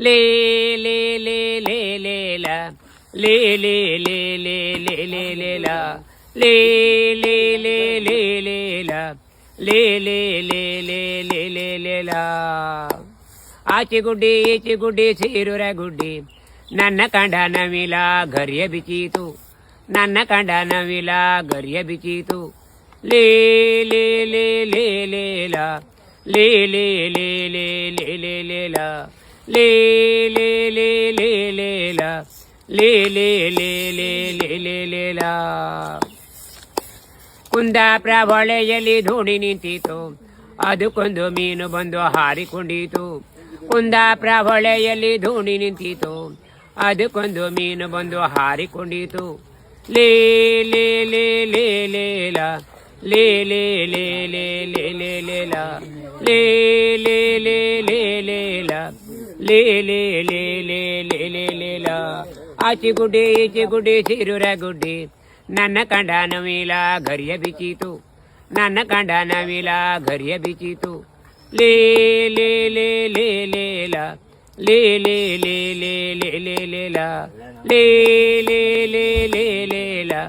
ले ले ले ले ले ला ले ले ले ले ले ले ले ला ले ले ले ले ले ला ले ले ले ले ले ले ले ला आचे नाना कांडा नवीला घर्य तू नाना कांडा नवीला घर्य तू ले ले ले ले ले ले ले ले ಲೇ ಲೇ ಲೇ ಲೇ ಲೇ ಲಾ ಲೇ ಲೇ ಲೇ ಲೇ ಲೇ ಲೇ ಲೇ ಲಾ ಕುಂದಾಪುರ ಹೊಳೆಯಲ್ಲಿ ಲೇ ನಿಂತಿತು ಅದಕ್ಕೊಂದು ಮೀನು ಬಂದು ಹಾರಿಕೊಂಡಿತು ಕುಂದಾಪುರ ಹೊಳೆಯಲ್ಲಿ ಲೇ ನಿಂತಿತು ಅದಕ್ಕೊಂದು ಮೀನು ಬಂದು ಹಾರಿಕೊಂಡಿತು ಲೇ ಲೇ ಲೇ ಲೇ ಲೇ ಲ ले ले ले ले ले ले ले ला ले ले ले ले ले ला ले ले ले ले ले ले ले आची गुडे इची गुडे शिरुऱ्या गुडे नाना कांडा नवीला घरी बिची तू नाना कांडा नवीला घरी बिची तू ले ले ले ले ले ला ले ले ले ले ले ले ला ले ले ले ले ले ला